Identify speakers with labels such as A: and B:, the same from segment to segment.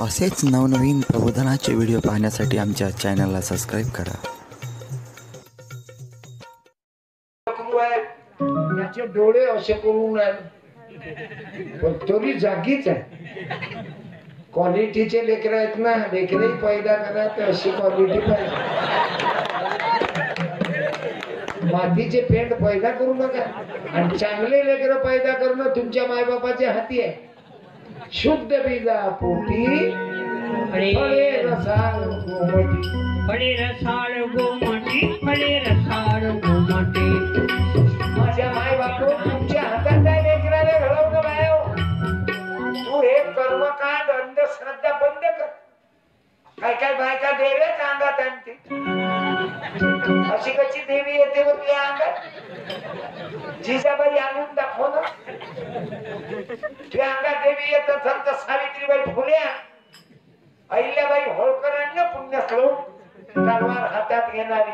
A: असेच नवनवीन प्रबोधनाचे व्हिडिओ पाहण्यासाठी आमच्या चॅनलला सबस्क्राईब करा.
B: त्याचे डोळे असे करून पण तरी जागीच आहे. क्वालिटीचे लेकर आहेत ना लेकरही पैदा करा तर अशी क्वालिटी पाहिजे. मातीचे पेंट पैदा करू नका. आणि चांगले लेकर पैदा करणं तुमच्या मायबापाच्या हाती आहे. शुद्ध बीजा पोटी फळे रसाळ गोमटी.
C: फळे रसाळ गोमाटी फळे रसाळ गोमाटी.
B: माझ्या माय बाप तुमच्या हातात आहे लेकराला घडवणं बायो तू हे कर्मकांड अंधश्रद्धा बंद कर. काय काय बायका देव्याच अंगात आणते अशी कशी देवी येते व तुझ्या अंगात? जिजाबाई आणून दाखव ना. तुझ्या अंगात देवी येत असेल तर सावित्रीबाई फुले. अहिल्याबाई होळकरांना पुण्य श्लोक तलवार हातात घेणारी.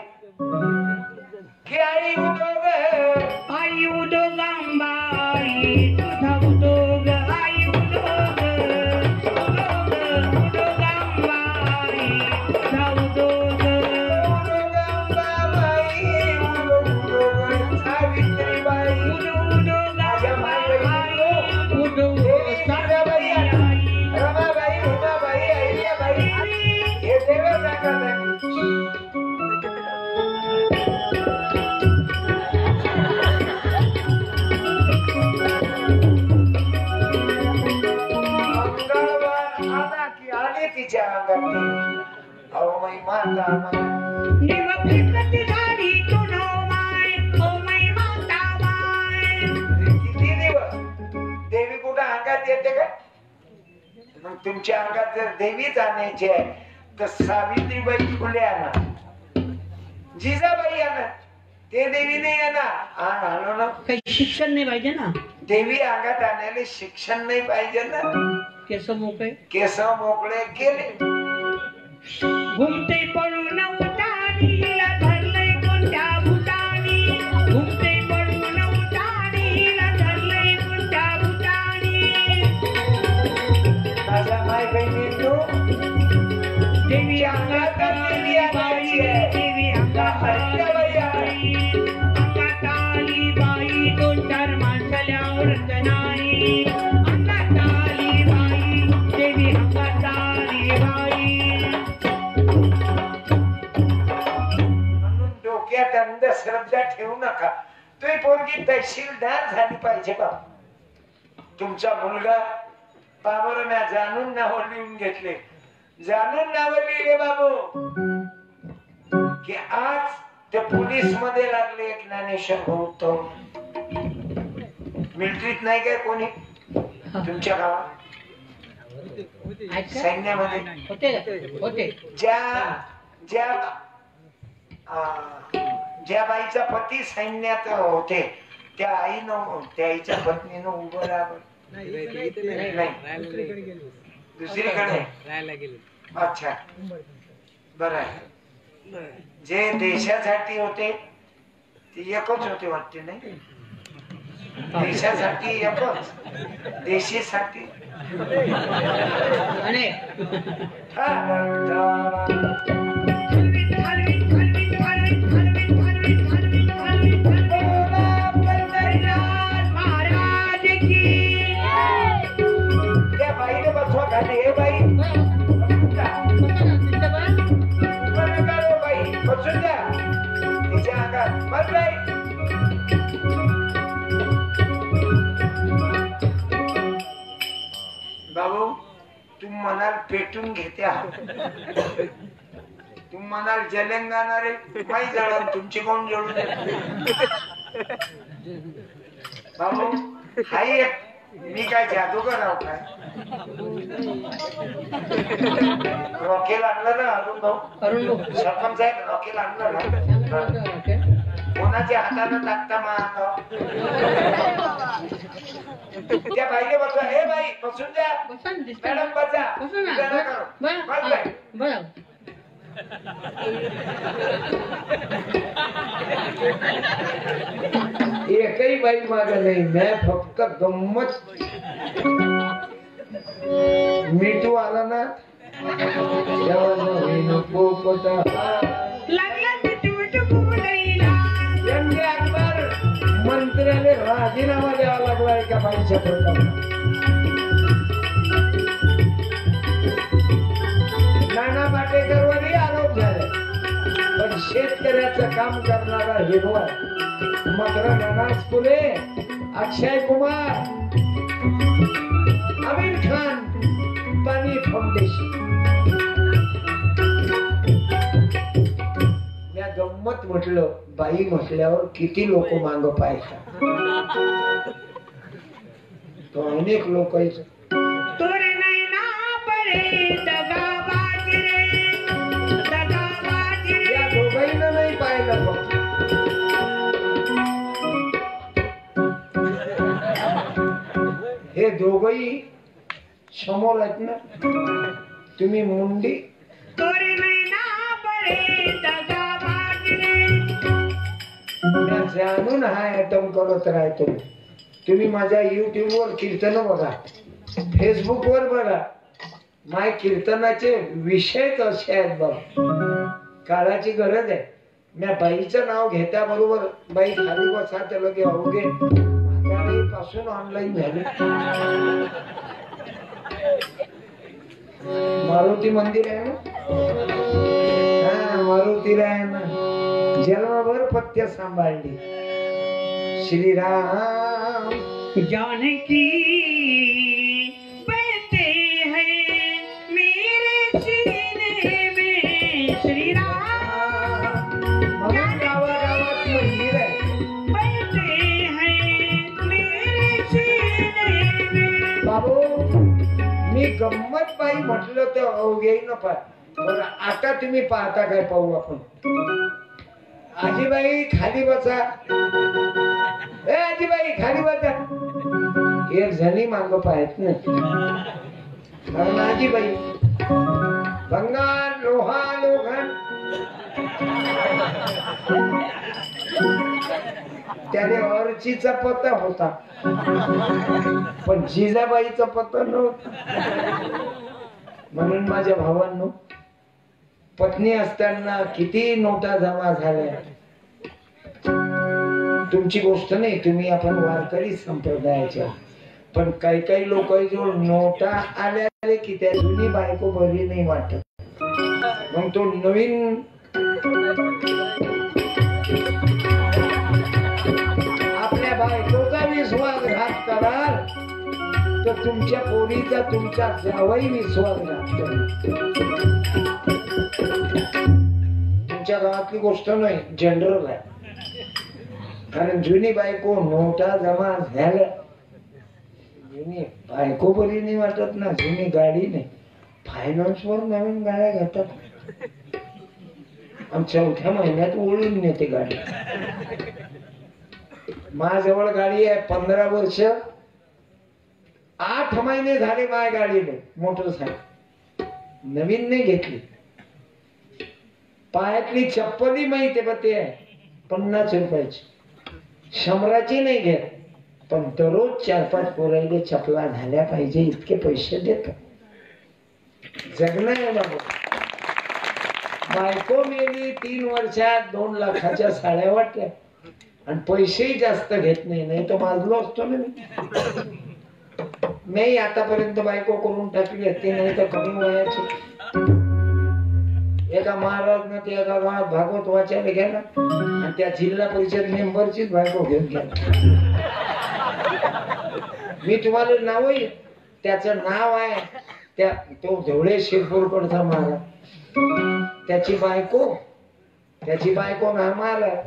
B: की आई उदोग आला आले तिच्या अंगात अहो मै माता माय.
C: निव फिरकती झाली तू नव माय. ओ मै माता माय.
B: किती दिवस? देवी कुठं अंगात येते का? मग तुमच्या अंगात जर देवीच आणायची आहे तर सावित्रीबाई फुले आणा. जिजाबाई आणा. ते देवी नाही आण आणू ना.
C: काही शिक्षण नाही पाहिजे ना?
B: देवी अंगात आणायला शिक्षण नाही पाहिजे ना.
C: केस मोकळे.
B: केस मोकळे केले.
C: घुमते पडून
B: अंधश्रद्धा ठेवू नका. तुम्ही पोरगी तहसीलदार झाली पाहिजे बा. तुमचा मुलगा बाबर म्या जाणून नाव लिहून घेतले. जाणून नाव लिहिले बाबू. की आज ते पोलीसमध्ये लागले ज्ञानेश्वर भाऊ. मिलिटरीत नाही काय कोणी? तुमच्या गावात? सैन्यामध्ये?
C: होते. होते.
B: ज्या ज्या ज्या बाईचा पती सैन्यात होते त्या आईनं त्या आईच्या पत्नीनं उभं राहावं. नाही दुसरीकडे अच्छा. बर आहे. जे देशासाठी होते ते एकच होते वाटते नाही? देशासाठी एकच. देशीसाठी.
C: आणि
B: हा, बाबू तू म्हणाल पेटून घेते तू म्हणाल जलन रे माई जळण तुमची कोण जळून बाबू हाय मी काय जादूगर आहो काय? रॉकेल आणलं ना अरुण भाऊ?
C: अरुण
B: सरपंच साहेब रॉकेल आणलं ना. कोणाच्या हातानं टाकता मा त्या बाईने हे बाई बसून द्या मॅडम बसा.
C: बरं.
B: एकही बाई माग नाही. मी फक्त गंमत मिठू आला ना? मंत्र्याने राजीनामा द्यावा लागला एका बाईच्या नाना पाटेकरवरही आरोप झाले. पण शेतकऱ्याचं काम करणारा हिरवा मात्र ननाज फुले अक्षय कुमार आमिर खान पाणी फाउंडेशन या गंमत म्हटलं बाई म्हटल्यावर किती लोक मांग पाहतात तो अनेक लोक
C: तोरे
B: नाही पाहिलं फक्त हे दोघही समोर आहेत ना? तुम्ही मुंडी. जाणून हा आयटम करत राहतो. तुम्ही माझ्या युट्यूब वर कीर्तन बघा. फेसबुक वर बघा. माय कीर्तनाचे विषयच असे आहेत बघा. काळाची गरज आहे. मी बाईचं नाव घेत्या बरोबर बाई खाली बसा त्याला अवघे. पासून ऑनलाईन झाले. मारुती मंदिर आहे ना हा मारुतीला आहे ना जन्मभर पत्य सांभाळली श्रीराम
C: जानकी बहते हैं मेरे सीने में
B: गावागावात
C: मी
B: गंमत बाई म्हटलं तर अवघे न पाय बरं आता तुम्ही पाहता काय पाहू आपण. आजीबाई खाली बसा. ए आजीबाई खाली बसा. एक जणी मांग पाहत नाही आजीबाई. भंगार लोहा लोघण त्याने अर्चीचा पत्ता होता. पण जिजाबाईचा पत्ता नव्हता. म्हणून माझ्या भावांनो पत्नी असताना किती नोटा जमा झाल्या. तुमची गोष्ट नाही तुम्ही आपण वारकरी संप्रदायाच्या पण काही काही लोक जो नोटा आल्या की त्या जुनी बायको बरी नाही वाटत. मग तो नवीन तुमच्या पोरीचा तुमच्या जावई विश्वास तुमच्या गावातली गोष्ट नाही जनरल आहे. कारण जुनी बायको नोटा जमा झाल्या जुनी बायको बरी नाही वाटत ना जुनी गाडी नाही. फायनान्स वर नवीन गाड्या घेतात. आणि चौथ्या महिन्यात ओळून नेते गाडी. माझ्याजवळ गाडी आहे पंधरा वर्ष. आठ महिने झाले माय गाडीने मोटरसायकल. नवीन नाही घेतली. पायातली चप्पली माहिती आहे ते. आहे पन्नास रुपयाची. शंभराची नाही घेत. पण दररोज चार पाच पोरायले चपला झाल्या पाहिजे इतके पैसे देत जगणं बाबा बायको मेली तीन वर्षात दोन लाखाच्या साड्या वाटल्या. आणि पैसेही जास्त घेत नाही नाही तर माजलो असतो ना मी. नाही आतापर्यंत बायको करून टाकली असते नाही तर कमी वयाची. एका महाराजनं ते एका गावात भागवत वाचायला गेला आणि त्या जिल्हा परिषद मेंबरचीच बायको घेऊन गेला. मी तुम्हाला नाव त्याचं नाव आहे त्या तो धवळे शिरपूरकडचा महाराज. त्याची बायको त्याची बायको ना महाराज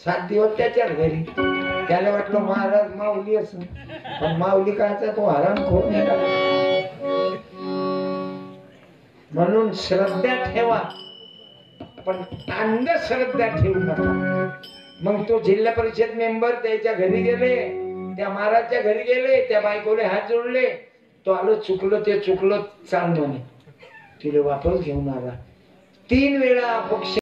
B: सात दिवस त्याच्याच घरी. त्याला वाटलं महाराज माऊली असं पण माऊली कायचा तो हराम खोर म्हणून श्रद्धा ठेवा. पण अंधश्रद्धा ठेवू नका. मग तो जिल्हा परिषद मेंबर त्याच्या घरी गेले त्या महाराजच्या घरी गेले त्या बायकोले हात जोडले. तो आलो चुकलो ते चुकलो चाल तिला वापस घेऊन आला. तीन वेळा अपक्ष